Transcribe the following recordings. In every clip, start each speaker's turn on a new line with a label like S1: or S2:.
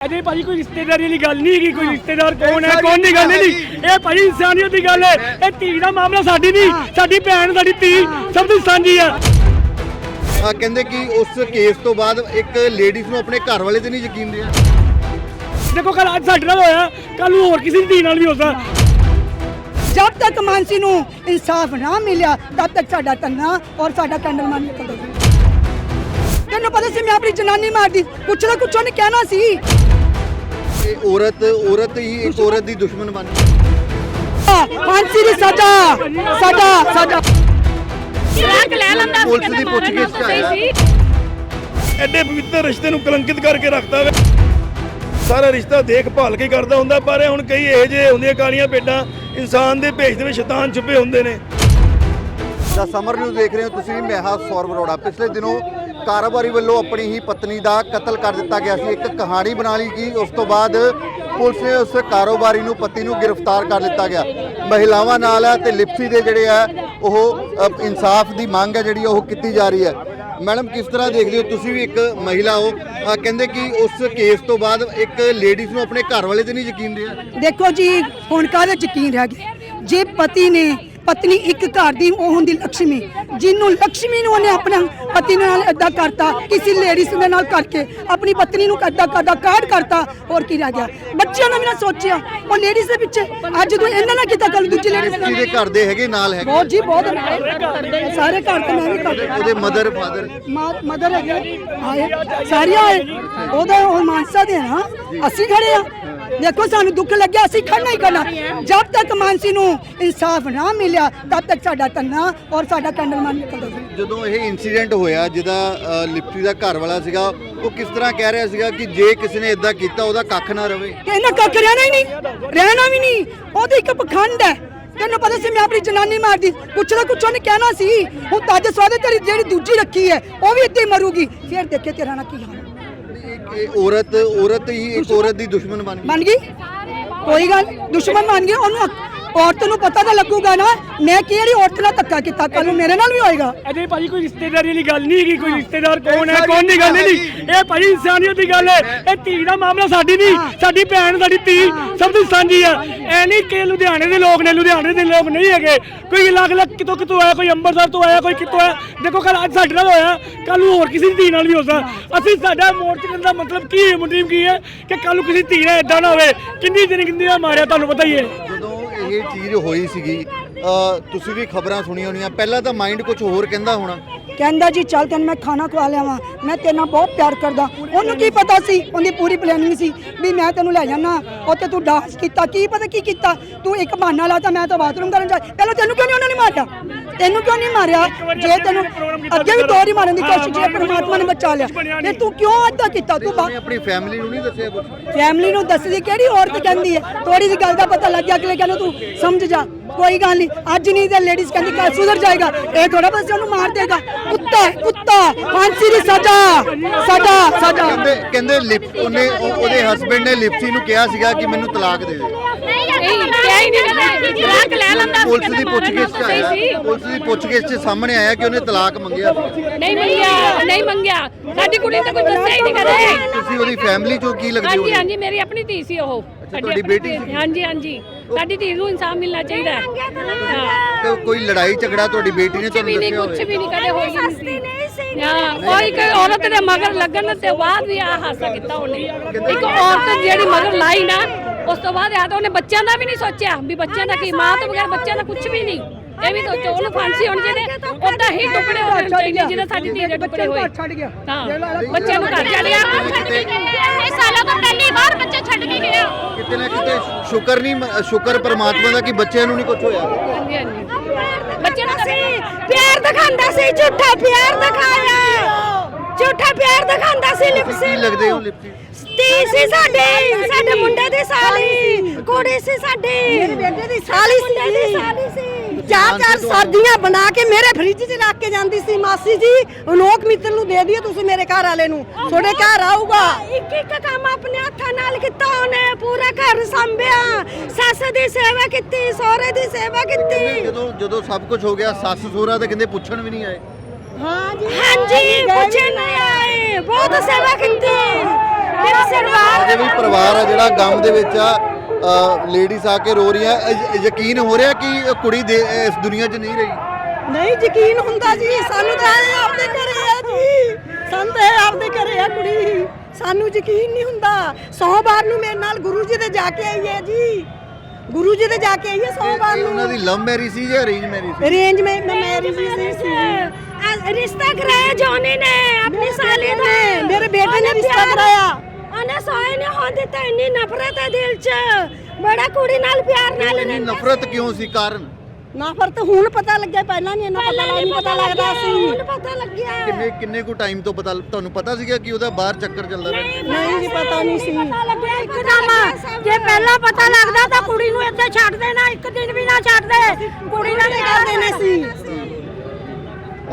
S1: ਅਜੇ ਭਾਜੀ ਕੋਈ ਰਿਸ਼ਤੇਦਾਰੀ ਵਾਲੀ ਗੱਲ ਨਹੀਂ ਹੈਗੀ ਕੋਈ ਰਿਸ਼ਤੇਦਾਰ ਕੌਣ ਹੈ ਕੌਣ ਦੀ ਗੱਲ ਨਹੀਂ ਇਹ ਭਾਜੀ ਇਨਸਾਨੀਅਤ ਦੀ ਗੱਲ ਹੈ। ਇਹ ਧੀ ਦਾ ਮਾਮਲਾ ਸਾਡੀ ਨਹੀਂ ਸਾਡੀ ਭੈਣ ਸਾਡੀ ਧੀ ਸਭ ਦੀ ਸਾਂਝੀ ਆ।
S2: ਆ ਕਹਿੰਦੇ ਕਿ ਉਸ ਕੇਸ ਤੋਂ ਬਾਅਦ ਇੱਕ ਲੇਡੀਜ਼ ਨੂੰ ਆਪਣੇ ਘਰ ਵਾਲੇ ਤੇ ਨਹੀਂ ਯਕੀਨ ਰਿਹਾ।
S1: ਦੇਖੋ ਕੱਲ ਅੱਜ ਸਾਡੇ ਨਾਲ ਹੋਇਆ ਕੱਲ ਨੂੰ ਹੋਰ ਕਿਸੇ ਦੀ ਧੀ ਨਾਲ ਵੀ ਹੋ ਸਕਦਾ।
S3: ਜਦ ਤੱਕ ਮਾਨਸੀ ਨੂੰ ਇਨਸਾਫ ਨਾ ਮਿਲਿਆ ਤਦ ਤੱਕ ਸਾਡਾ ਤੰਨਾ ਔਰ ਸਾਡਾ ਕੈਂਡਲ ਮਾਨ ਨਿਕਲਦਾ ਸੀ ਤੈਨੂੰ ਪਤਾ ਸੀ ਮੈਂ ਆਪਣੀ ਜਨਾਨੀ ਮਾਰਦੀ ਕੁਛ ਨਾ ਕੁਛ ਉਹਨੇ ਕਹਿਣਾ ਸੀ?
S2: ਇਹ ਔਰਤ ਔਰਤ ਹੀ ਇੱਕ ਔਰਤ ਦੀ ਦੁਸ਼ਮਣ ਬਣ
S3: ਫਾਂਸੀ ਦੀ ਸਜ਼ਾ ਸਜ਼ਾ ਸਜ਼ਾ।
S4: ਸਿਰਾਕ ਲੈ ਲੈਂਦਾ
S2: ਪੁਲਿਸ ਦੀ ਪੁੱਛਗਿੱਛ।
S4: ਸੀ।
S5: ਐਡੇ ਪਵਿੱਤਰ ਰਿਸ਼ਤੇ ਨੂੰ ਕਲੰਕਿਤ ਕਰਕੇ ਰੱਖਦਾ ਵੇ। ਸਾਰਾ ਰਿਸ਼ਤਾ ਦੇਖਭਾਲ ਕੇ ਕਰਦਾ ਹੁੰਦਾ ਪਰ ਹੁਣ ਕਈ ਇਹੋ ਜਿਹੇ ਹੁੰਦੀਆਂ ਕਾਲੀਆਂ ਭੇਡਾਂ ਇਨਸਾਨ ਦੇ ਭੇਜ ਦੇ ਵਿੱਚ ਸ਼ੈਤਾਨ ਛੁਪੇ ਹੁੰਦੇ ਨੇ।
S2: ਦਾ ਸਮਰ ਨਿਊਜ਼ ਦੇਖ ਰਹੇ ਹੋ ਤੁਸੀਂ ਮੈਂ ਹਾਂ ਸੌਰਵ ਅਰੋੜਾ। ਪਿਛਲੇ ਦਿਨੋਂ ਕਾਰੋਬਾਰੀ ਵੱਲੋਂ ਆਪਣੀ ਹੀ ਪਤਨੀ ਦਾ ਕਤਲ ਕਰ ਦਿੱਤਾ ਗਿਆ ਸੀ। ਇੱਕ ਕਹਾਣੀ ਬਣਾ ਲਈ ਗਈ। ਉਸ ਤੋਂ ਬਾਅਦ ਪੁਲਿਸ ਨੇ ਉਸ ਕਾਰੋਬਾਰੀ ਨੂੰ, ਪਤੀ ਨੂੰ ਗ੍ਰਿਫਤਾਰ ਕਰ ਲਿੱਤਾ ਗਿਆ। ਮਹਿਲਾਵਾਂ ਨਾਲ ਹੈ ਤੇ ਲਿਪਸੀ ਦੇ ਜਿਹੜੇ ਆ ਉਹ ਇਨਸਾਫ ਦੀ ਮੰਗ ਹੈ ਜਿਹੜੀ ਉਹ ਕੀਤੀ ਜਾ ਰਹੀ ਹੈ। ਮੈਡਮ, ਕਿਸ ਤਰ੍ਹਾਂ ਦੇਖਦੇ ਹੋ? ਤੁਸੀਂ ਵੀ ਇੱਕ ਮਹਿਲਾ ਹੋ। ਕਹਿੰਦੇ ਕਿ ਉਸ ਕੇਸ ਤੋਂ ਬਾਅਦ ਇੱਕ ਲੇਡੀਜ਼ ਨੂੰ ਆਪਣੇ ਘਰ ਵਾਲੇ ਤੇ ਨਹੀਂ ਯਕੀਨ ਰਿਹਾ?
S3: ਦੇਖੋ ਜੀ, ਹੁਣ ਕਾਹਦੇ ਯਕੀਨ ਰਹਿ ਗਿਆ ਜੇ ਪਤੀ ਨੇ ਪਤਨੀ ਇੱਕ ਘਰ ਦੀ ਉਹ ਹੁੰਦੀ ਲక్ష్ਮੀ ਜਿਹਨੂੰ ਲక్ష్ਮੀ ਨੂੰ ਉਹਨੇ ਆਪਣੇ ਪਤੀ ਨਾਲ ਇਦਾਂ ਕਰਤਾ ਕਿਸੇ ਲੇਡੀਜ਼ ਦੇ ਨਾਲ ਕਰਕੇ ਆਪਣੀ ਪਤਨੀ ਨੂੰ ਇਦਾਂ ਕਰਦਾ ਕਾਢ ਕਰਤਾ ਹੋਰ ਕੀ ਰਹਿ ਗਿਆ। ਬੱਚਿਆਂ ਨੇ ਵੀ ਸੋਚਿਆ ਉਹ ਲੇਡੀਜ਼ ਦੇ ਪਿੱਛੇ ਅੱਜ ਤੂੰ ਇਹਨਾਂ ਨਾਲ ਕੀਤਾ ਕੱਲ ਦੂਜੀ ਲੇਡੀਜ਼
S2: ਜਿਹਦੇ ਘਰ ਦੇ ਹੈਗੇ ਨਾਲ ਹੈਗੇ।
S3: ਬਹੁਤ ਜੀ ਬਹੁਤ ਸਾਰੇ ਘਰ ਤੇ ਮੈਂ ਵੀ ਕਰ
S2: ਉਹਦੇ ਮਦਰ ਫਾਦਰ
S3: ਮਦਰ ਹੈਗੇ ਆਏ ਸਾਰੀਆਂ ਆਏ। ਉਹਦਾ ਉਹ ਮਾਨਸਾ ਦੇ ਨਾ ਅਸੀਂ ਖੜੇ ਆ। ਦੇਖੋ ਸਾਨੂੰ ਦੁੱਖ ਲੱਗਿਆ ਅਸੀਂ ਖੜਨਾ ਹੀ ਕਰਨਾ ਜਦ ਤੱਕ ਮਾਨਸੀ ਨੂੰ ਇਨਸਾਫ ਨਾ ਮਿਲਿਆ ਤਦ ਤੱਕ ਸਾਡਾ ਤੰਨਾ ਔਰ ਸਾਡਾ ਕੈਂਡਲ ਮਾਨ ਨਿਕਲਦਾ ਸੀ।
S2: ਜਦੋਂ ਇਹ ਇਨਸੀਡੈਂਟ ਹੋਇਆ ਜਿਹਦਾ ਲਿਪਟੀ ਦਾ ਘਰ ਵਾਲਾ ਸੀਗਾ ਉਹ ਕਿਸ ਤਰ੍ਹਾਂ ਕਹਿ ਰਿਹਾ ਸੀਗਾ ਕਿ ਜੇ ਕਿਸੇ ਨੇ ਇਦਾਂ ਕੀਤਾ ਉਹਦਾ ਕੱਖ ਨਾ ਰਵੇ?
S3: ਕਿ ਇਹਨਾਂ ਕੱਖ ਰਹਿਣਾ ਹੀ ਨਹੀਂ ਰਹਿਣਾ ਵੀ ਨਹੀਂ। ਉਹਦੀ ਇੱਕ ਪਖੰਡ ਹੈ। ਤੈਨੂੰ ਪਤਾ ਸੀ ਮੈਂ ਆਪਣੀ ਜਨਾਨੀ ਮਾਰਦੀ ਕੁਛ ਨਾ ਕੁਛ ਉਹਨੇ ਕਹਿਣਾ ਸੀ। ਹੁਣ ਤੱਜ ਸਵਾਦੇ ਤੇਰੀ ਜਿਹੜੀ ਦੂਜੀ ਰੱਖੀ ਹੈ ਉਹ ਵੀ ਇੱਥੇ ਹੀ ਮਰੂਗੀ। ਫਿਰ ਦੇਖੇ ਤੇਰਾ ਨਾ ਕੀ ਹਾਲ
S2: ਇਹ ਔਰਤ ਔਰਤ ਹੀ ਇੱਕ ਔਰਤ ਦੀ ਦੁਸ਼ਮਣ ਬਣ ਗਈ।
S3: ਬਣ ਗਈ? ਕੋਈ ਗੱਲ ਦੁਸ਼ਮਣ ਬਣ ਗਈ, ਉਹਨੂੰ ਔਰਤ ਨੂੰ ਪਤਾ ਤਾਂ ਲੱਗੂਗਾ ਨਾ ਮੈਂ ਕਿਹੜੀ ਔਰਤ ਨਾਲ ਧੱਕਾ ਕੀਤਾ ਕੱਲ ਨੂੰ ਮੇਰੇ ਨਾਲ ਵੀ ਹੋਏਗਾ।
S1: ਅਜੇ ਭਾਜੀ ਕੋਈ ਰਿਸ਼ਤੇਦਾਰੀ ਵਾਲੀ ਗੱਲ ਨਹੀਂ ਹੈਗੀ ਕੋਈ ਰਿਸ਼ਤੇਦਾਰ ਕੌਣ ਹੈ ਕੌਣ ਦੀ ਗੱਲ ਨਹੀਂ। ਇਹ ਭਾਜੀ ਇਨਸਾਨੀਅਤ ਦੀ ਗੱਲ ਹੈ। ਇਹ ਧੀ ਦਾ ਮਾਮਲਾ ਸਾਡੀ ਨਹੀਂ ਸਾਡੀ ਭੈਣ ਸਾਡੀ ਧੀ ਸਭ ਦੀ ਸਾਂਝੀ ਆ। ਐ ਨਹੀਂ ਕਿ ਲੁਧਿਆਣੇ ਦੇ ਲੋਕ ਨੇ ਲੁਧਿਆਣੇ ਦੇ ਲੋਕ ਨਹੀਂ ਹੈਗੇ। ਕੋਈ ਅਲੱਗ-ਅਲੱਗ ਕਿਤੋਂ ਕਿਤੋਂ ਆਇਆ ਕੋਈ ਅੰਮ੍ਰਿਤਸਰ ਤੋਂ ਆਇਆ ਕੋਈ ਕਿਤੋਂ ਆਇਆ। ਦੇਖੋ ਕੱਲ ਅੱਜ ਸਾਡੇ ਨਾਲ ਹੋਇਆ ਕੱਲ ਨੂੰ ਹੋਰ ਕਿਸੇ ਦੀ ਧੀ ਨਾਲ ਵੀ ਹੋ ਸਕਦਾ। ਅਸੀਂ ਸਾਡਾ ਮੋਰਚੇ ਕਰਨ ਦਾ ਮਤਲਬ ਕੀ ਹੈ ਮੁੰਡੀਮ ਕੀ ਹੈ? ਕਿ ਕੱਲ ਨੂੰ ਕਿਸੇ ਧੀ ਨਾਲ ਇਦਾਂ ਨਾ ਹੋਵੇ। ਕਿੰਨੀ ਦਿਨ ਕਿੰਨੀ ਦਾ ਮਾਰਿਆ ਤੁਹਾਨੂੰ ਪਤਾ ਹੀ ਹੈ।
S2: ਇਹ ਚੀਜ਼ ਹੋਈ ਸੀਗੀ। ਅ, ਤੁਸੀਂ ਵੀ ਖਬਰਾਂ ਸੁਣੀਆਂ ਹੋਣੀਆਂ। ਪਹਿਲਾਂ ਤਾਂ ਮਾਈਂਡ ਕੁਝ ਹੋਰ ਕਹਿੰਦਾ ਹੋਣਾ।
S3: ਕਹਿੰਦਾ ਜੀ ਚੱਲ ਤੈਨੂੰ ਮੈਂ ਖਾਣਾ ਖਵਾ ਲਿਆਵਾਂ। ਮੈਂ ਤੇਰੇ ਨਾਲ ਬਹੁਤ ਪਿਆਰ ਕਰਦਾ। ਉਹਨੂੰ ਕੀ ਪਤਾ ਸੀ? ਉਹਦੀ ਪੂਰੀ ਪਲੈਨਿੰਗ ਸੀ ਵੀ ਮੈਂ ਤੈਨੂੰ ਲੈ ਜਾਣਾ ਉੱਥੇ ਤੂੰ ਡਾਂਸ ਕੀਤਾ। ਕੀ ਪਤਾ ਕੀ ਕੀਤਾ? ਤੂੰ ਇੱਕ ਬਹਾਨਾ ਲਾਤਾ ਮੈਂ ਤਾਂ ਬਾਥਰੂਮ ਕਰਨ ਜਾ ਪਹਿਲਾਂ ਤੈਨੂੰ ਕਿਉਂ ਨਹੀਂ ਉਹਨਾਂ ਨੇ ਮਾਰਿਆ ਤੈਨੂੰ ਕਿਉਂ ਨਹੀਂ ਮਾਰਿਆ? ਜੇ ਤੈਨੂੰ ਅੱਗੇ ਵੀ ਦੋ ਵਾਰੀ ਮਾਰਨ ਦੀ ਕੋਸ਼ਿਸ਼ ਕੀਤੀ ਪਰਮਾਤਮਾ ਨੇ ਬਚਾ ਲਿਆ। ਤੇ ਤੂੰ ਕਿਉਂ ਏਦਾਂ ਕੀਤਾ? ਤੂੰ
S2: ਆਪਣੀ ਫੈਮਿਲੀ ਨੂੰ ਨਹੀਂ ਦੱਸਿਆ
S3: ਫੈਮਿਲੀ ਨੂੰ ਦੱਸਦੀ ਕਿਹੜੀ ਔਰਤ ਕਹਿੰਦੀ ਹੈ? ਥੋੜੀ ਜਿਹੀ ਗੱਲ ਦਾ ਪਤਾ ਲੱਗ ਗਿਆ ਅਗਲੇ ਕਹਿੰਦੇ ਤੂੰ ਸਮਝ ਜਾ। ਕੋਈ ਗੱਲ ਨਹੀਂ ਅੱਜ ਨਹੀਂ ਤੇ ਲੇਡੀਜ਼ ਕਹਿੰਦੀ ਕੱਲ ਸੁਧਰ ਜਾਏਗਾ। ਇਹ ਥੋੜਾ ਬਸ ਉਹਨੂੰ ਮਾਰ ਦੇਗਾ। ਕੁੱਤਾ ਹੈ, ਕੁੱਤਾ ਫਾਂਸੀ ਦੀ ਸਜ਼ਾ ਸਜ਼ਾ ਸਜ਼ਾ।
S2: ਕਹਿੰਦੇ ਕਹਿੰਦੇ ਲਿਪ ਉਹਨੇ ਉਹ- ਉਹਦੇ ਹਸਬੰਡ ਨੇ ਲਿਪਸੀ ਨੂੰ ਕਿਹਾ ਸੀਗਾ ਕਿ ਮੈਨੂੰ ਤਲਾਕ ਦੇ ਦੇ।
S4: ਨਹੀਂ ਕਿਹਾ ਹੀ ਨਹੀਂ ਕਹਿੰਦਾ। ਸਿਰਾਕ ਲੈ ਲੈਂਦਾ
S2: ਪੁਲਿਸ ਦੀ ਪੁੱਛਗਿੱਛ 'ਚ ਆਇਆ
S4: ਸੀ।
S2: ਪੁਲਿਸ ਦੀ ਪੁੱਛਗਿੱਛ 'ਚ ਸਾਹਮਣੇ ਆਇਆ ਕਿ ਉਹਨੇ ਤਲਾਕ ਮੰਗਿਆ ਸੀ।
S4: ਨਹੀਂ ਮੰਗਿਆ ਨਹੀਂ ਮੰਗਿਆ। ਸਾਡੀ ਕੁੜੀ ਤਾਂ ਕੋਈ ਦੱਸਿਆ ਹੀ ਨਹੀਂ ਕਦੇ।
S2: ਤੁਸੀਂ ਉਹਦੀ ਫੈਮਿਲੀ 'ਚੋਂ ਕੀ ਲੱਗਦੇ
S4: ਹਾਂਜੀ
S2: ਹੋ
S4: ਹਾਂਜੀ ਮੇਰੀ ਆਪਣੀ ਧੀ ਸੀ ਉਹ।
S2: ਤੁਹਾਡੀ ਬੇਟੀ ਸੀ?
S4: ਹਾਂਜੀ ਹਾਂਜੀ। ਸਾਡੀ ਧੀ ਨੂੰ ਇਨਸਾਫ ਮਿਲਣਾ ਚਾਹੀਦਾ ਹੈ। ਹਾਂ।
S2: ਤੇ ਕੋਈ ਲੜਾਈ ਝਗੜਾ ਤੁਹਾਡੀ ਬੇਟੀ ਨੇ
S4: ਕੁਛ ਵੀ
S2: ਤੁਹਾਨੂੰ
S4: ਨਹੀਂ
S2: ਦੱਸਿਆ ਹੋਵੇ?
S4: ਵੀ ਨਹੀਂ ਕਦੇ ਹੋਈ ਨਹੀਂ ਹਾਂ ਕੋਈ ਕੋਈ ਔਰਤ ਦੇ ਮਗਰ ਲੱਗਣ ਤੇ ਬਾਅਦ ਵੀ ਆ ਹਾਸਾ ਕੀਤਾ ਉਹਨੇ। ਇੱਕ ਔਰਤ ਜਿਹੜੀ ਮਗਰ ਲਾਈ ਨਾ ਉਸ ਤੋਂ ਬਾਅਦ ਆ ਤਾਂ ਉਹਨੇ ਬੱਚਿਆਂ ਦਾ ਵੀ ਨਹੀਂ ਸੋਚਿਆ ਵੀ ਬੱਚਿਆਂ ਦਾ ਕੀ ਮਾਂ ਤੋਂ ਬਗੈਰ ਬੱਚਿਆਂ ਦਾ ਕੁਝ ਵੀ ਨਹੀਂ। ਇਹ ਵੀ ਸੋਚੋ ਉਹਨੂੰ ਫਾਂਸੀ ਹੋਣੀ ਚਾਹੀਦੀ ਉਦਾਂ ਹੀ ਟੁਕੜੇ ਹੋਣੇ ਚਾਹੀਦੇ ਜਿਹਦਾ ਸਾਡੀ ਧੀ ਦੇ ਟੁਕੜੇ ਹੋਏ।
S3: ਛੱਡ ਗਿਆ।
S4: ਹਾਂ ਬੱਚਿਆਂ ਨੂੰ ਘਰ ਛੱਡ ਗਿਆ। ਇਹ ਸਾਲਾਂ ਤੋਂ ਪਹਿਲੀ ਵਾਰ ਬੱਚਾ ਛੱਡ ਕੇ ਗਿਆ
S2: ਕਿਤੇ ਨਾ ਕਿਤੇ ਸ਼ੁਕਰ ਨਹੀਂ ਮ- ਸ਼ੁਕਰ ਪਰਮਾਤਮਾ ਦਾ ਕਿ ਬੱਚਿਆਂ ਨੂੰ ਨਹੀਂ ਕੁਝ ਹੋਇਆ।
S4: ਹਾਂਜੀ ਹਾਂਜੀ। ਬੱਚੇ ਨੂੰ ਕਦੇ
S3: ਪਿਆਰ ਦਿਖਾਉਂਦਾ ਸੀ ਝੂਠਾ ਪਿਆਰ ਦਿਖਾਇਆ। ਝੂਠਾ ਪਿਆਰ ਦਿਖਾਉਂਦਾ ਸੀ
S2: ਕੀ ਲੱਗਦੇ ਹੋ ਲਿਪਸੀ?
S3: ਤੀ ਸੀ ਸਾਡੇ ਸਾਡੇ ਮੁੰਡੇ ਦੀ ਸਾਲੀ। ਕੁੜੀ ਸੀ ਸਾਡੀ। ਮੇਰੇ ਬੇਟੇ ਦੀ ਸਾਲੀ ਸੀ ਮੁੰਡੇ ਦੀ ਸਾਲੀ ਸੀ। ਚਾਰ ਚਾਰ ਸਰਦੀਆਂ ਬਣਾ ਕੇ ਮੇਰੇ ਫ੍ਰਿਜ 'ਚ ਰੱਖ ਕੇ ਜਾਂਦੀ ਸੀ ਮਾਸੀ ਜੀ। ਲੋਕ ਮਿੱਤਰ ਨੂੰ ਦੇ ਦਿਓ ਤੁਸੀਂ ਮੇਰੇ ਘਰ ਵਾਲੇ ਨੂੰ। ਤੁਹਾਡੇ ਘਰ ਆਊਗਾ। ਇੱਕ ਇੱਕ ਕੰਮ ਆਪਣੇ ਹੱਥਾਂ ਨਾਲ ਕੀਤਾ ਉਹਨੇ ਪੂਰਾ ਘਰ ਸੰਭਿਆ। ਸੱਸ ਦੀ ਸੇਵਾ ਕੀਤੀ ਸਹੁਰੇ ਦੀ ਸੇਵਾ ਕੀਤੀ।
S2: ਜਦੋਂ ਜਦੋਂ ਸਭ ਕੁਝ ਹੋ ਗਿਆ ਸੱਸ ਸੋਹਰਾ ਤਾਂ ਕਹਿੰਦੇ ਪੁੱਛਣ ਵੀ ਨਹੀਂ ਆਏ।
S3: ਹਾਂਜੀ ਪੁੱਛੇ ਨਹੀਂ ਆਏ। ਬਹੁਤ ਸੇਵਾ ਕੀਤੀ। ਮੇਰਾ ਸਰਵਾਰ
S2: ਵੀ ਪਰਿਵਾਰ ਆ ਜਿਹੜਾ ਗਮ ਦੇ ਵਿੱਚ ਆ। ਲੇਡੀਜ਼ ਆ ਕੇ ਰੋ ਰਹੀਆਂ। ਅ- ਯਕੀਨ ਹੋ ਰਿਹਾ ਕਿ ਇਹ ਕੁੜੀ ਦੇ ਇਸ ਦੁਨੀਆ 'ਚ ਨਹੀਂ ਰਹੀ?
S3: ਨਹੀਂ ਯਕੀਨ ਹੁੰਦਾ ਜੀ। ਸਾਨੂੰ ਤਾਂ ਇਹ ਆਪਦੇ ਘਰੇ ਆ ਜੀ। ਸਾਨੂੰ ਤਾਂ ਇਹ ਆਪਦੇ ਘਰੇ ਆ ਕੁੜੀ। ਸਾਨੂੰ ਯਕੀਨ ਨਹੀਂ ਹੁੰਦਾ। ਸੋਮਵਾਰ ਨੂੰ ਮੇਰੇ ਨਾਲ ਗੁਰੂ ਜੀ ਦੇ ਜਾ ਕੇ ਆਈ ਹੈ ਜੀ। ਗੁਰੂ ਜੀ ਦੇ ਜਾ ਕੇ ਆਈ ਹੈ ਸੋਮਵਾਰ
S2: ਇਹ ਉਹਨਾਂ
S3: ਨੂੰ
S2: ਦੀ ਲਵ ਮੈਰਿਜ ਸੀ ਜਾਂ ਅਰੇਂਜ ਮੈਰਿਜ ਸੀ?
S3: ਅਰੇਂਜ ਮੈਂ ਮੈਰਿਜ ਸੀ
S4: ਰਿਸ਼ਤਾ ਕਰਾਇਆ ਜੋਨੀ ਨੇ ਆਪਣੀ ਸਾਲੀ ਦਾ।
S3: ਮੇਰੇ ਬੇਟੇ ਨੇ ਰਿਸ਼ਤਾ ਕਰਾਇਆ।
S4: ਉਹਨੇ ਸੋਏ ਨੇ ਹੋਣ ਦਿੱਤਾ ਇੰਨੀ ਨਫ਼ਰਤ ਹੈ ਦਿਲ 'ਚ। ਬੜਾ ਕੁੜੀ ਨਾਲ ਪਿਆਰ ਨਾਲ
S2: ਇੰਨੀ ਨਫ਼ਰਤ ਕਿਉਂ ਸੀ ਕਾਰਨ?
S3: ਨਫ਼ਰਤ ਹੁਣ ਪਤਾ ਲੱਗਿਆ ਪਹਿਲਾਂ ਨਹੀਂ ਇਹਨਾਂ ਪਤਾ ਨਹੀਂ ਪਤਾ ਲੱਗਦਾ ਸੀ
S4: ਹੁਣ ਪਤਾ ਲੱਗਿਆ।
S2: ਕਿੰਨੇ ਕਿੰਨੇ ਕੁ ਟਾਈਮ ਤੋਂ ਪਤਾ ਤੁਹਾਨੂੰ ਪਤਾ ਸੀਗਾ ਕਿ ਉਹਦਾ ਬਾਹਰ ਚੱਕਰ ਚੱਲਦਾ ਰਿਹਾ
S3: ਨਹੀਂ ਜੀ ਪਤਾ ਨਹੀਂ ਸੀ।
S4: ਪਤਾ ਲੱਗਿਆ ਇੱਕਦਮ ਜੇ ਪਹਿਲਾਂ ਪਤਾ ਲੱਗਦਾ ਤਾਂ ਕੁੜੀ ਨੂੰ ਇੱਥੇ ਛੱਡ ਦੇਣਾ ਇੱਕ ਦਿਨ ਵੀ ਨਾ ਛੱਡਦੇ ਕੁੜੀ ਨਾਲ
S3: ਨਹੀਂ ਕਰਦੇ ਨੇ ਸੀ।